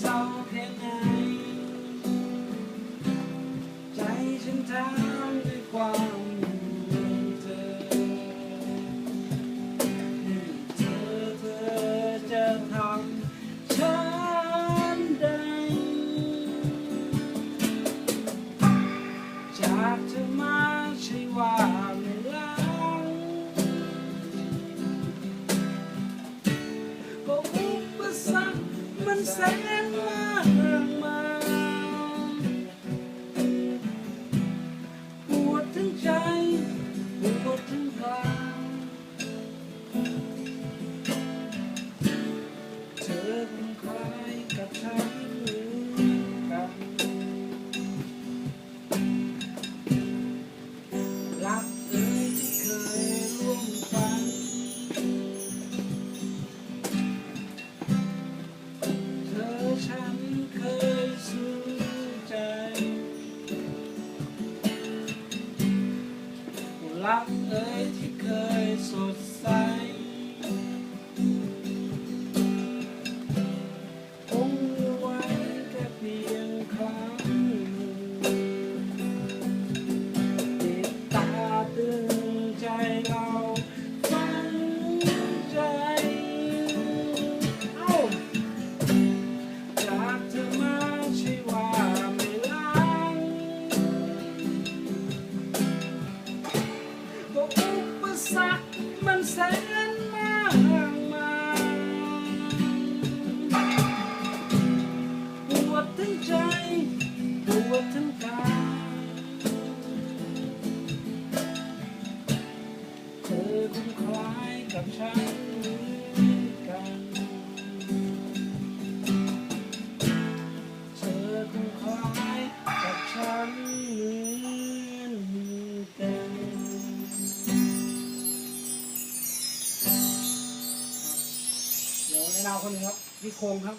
เศร้าเพีไหนใจฉันถามด้วยความ มันแสนมากมายปวดทั้งใจปวดทั้งกายเธอคงคล้ายกับฉัน ฉันเคยสู้ใจรักเอ่ยที่เคยสดใส รรคมันแสนมากมายปวดทั้งใจปวดทั้งกายเธอคงคล้ายกับฉันเหมือนกันเธอคงคล้ายกับฉันเหมือน เดี๋ยวในนาวคนหนึงครับพี่โคงครับ